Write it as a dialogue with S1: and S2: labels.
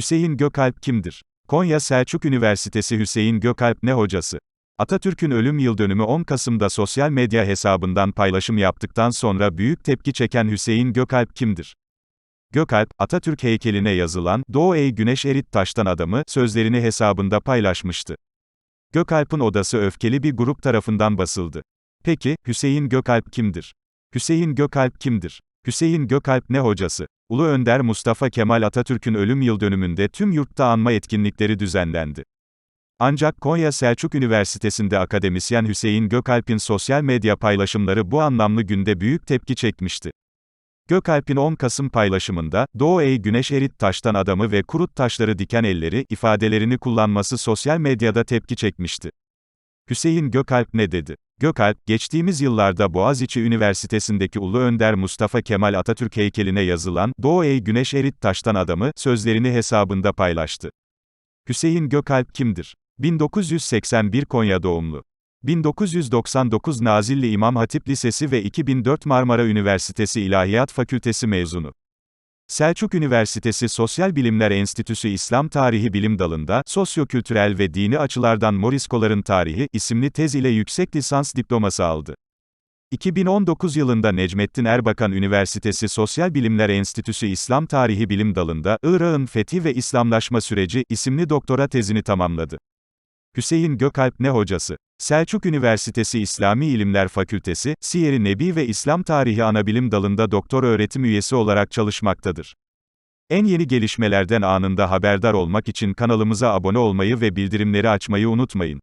S1: Hüseyin Gökalp kimdir? Konya Selçuk Üniversitesi Hüseyin Gökalp ne hocası? Atatürk'ün ölüm yıldönümü 10 Kasım'da sosyal medya hesabından paylaşım yaptıktan sonra büyük tepki çeken Hüseyin Gökalp kimdir? Gökalp, Atatürk heykeline yazılan, Doğu ey güneş erit taştan adamı, sözlerini hesabında paylaşmıştı. Gökalp'ın odası öfkeli bir grup tarafından basıldı. Peki, Hüseyin Gökalp kimdir? Hüseyin Gökalp kimdir? Hüseyin Gökalp ne hocası? Ulu Önder Mustafa Kemal Atatürk'ün ölüm yıldönümünde tüm yurtta anma etkinlikleri düzenlendi. Ancak Konya Selçuk Üniversitesi'nde akademisyen Hüseyin Gökalp'in sosyal medya paylaşımları bu anlamlı günde büyük tepki çekmişti. Gökalp'in 10 Kasım paylaşımında, Doğu ey güneş erit taştan adamı ve kurut taşları diken elleri, ifadelerini kullanması sosyal medyada tepki çekmişti. Hüseyin Gökalp ne dedi? Gökalp, geçtiğimiz yıllarda Boğaziçi Üniversitesi'ndeki Ulu Önder Mustafa Kemal Atatürk heykeline yazılan, Doğu ey güneş erit taştan adamı, sözlerini hesabında paylaştı. Hüseyin Gökalp kimdir? 1981 Konya doğumlu. 1999 Nazilli İmam Hatip Lisesi ve 2004 Marmara Üniversitesi İlahiyat Fakültesi mezunu. Selçuk Üniversitesi Sosyal Bilimler Enstitüsü İslam Tarihi Bilim Dalı'nda, Sosyokültürel ve Dini Açılardan Moriskoların Tarihi, isimli tez ile yüksek lisans diploması aldı. 2019 yılında Necmettin Erbakan Üniversitesi Sosyal Bilimler Enstitüsü İslam Tarihi Bilim Dalı'nda, Irak'ın Fethi ve İslamlaşma Süreci, isimli doktora tezini tamamladı. Hüseyin Gökalp ne hocası? Selçuk Üniversitesi İslami İlimler Fakültesi, Siyer-i Nebi ve İslam Tarihi Anabilim Dalı'nda doktor öğretim üyesi olarak çalışmaktadır. En yeni gelişmelerden anında haberdar olmak için kanalımıza abone olmayı ve bildirimleri açmayı unutmayın.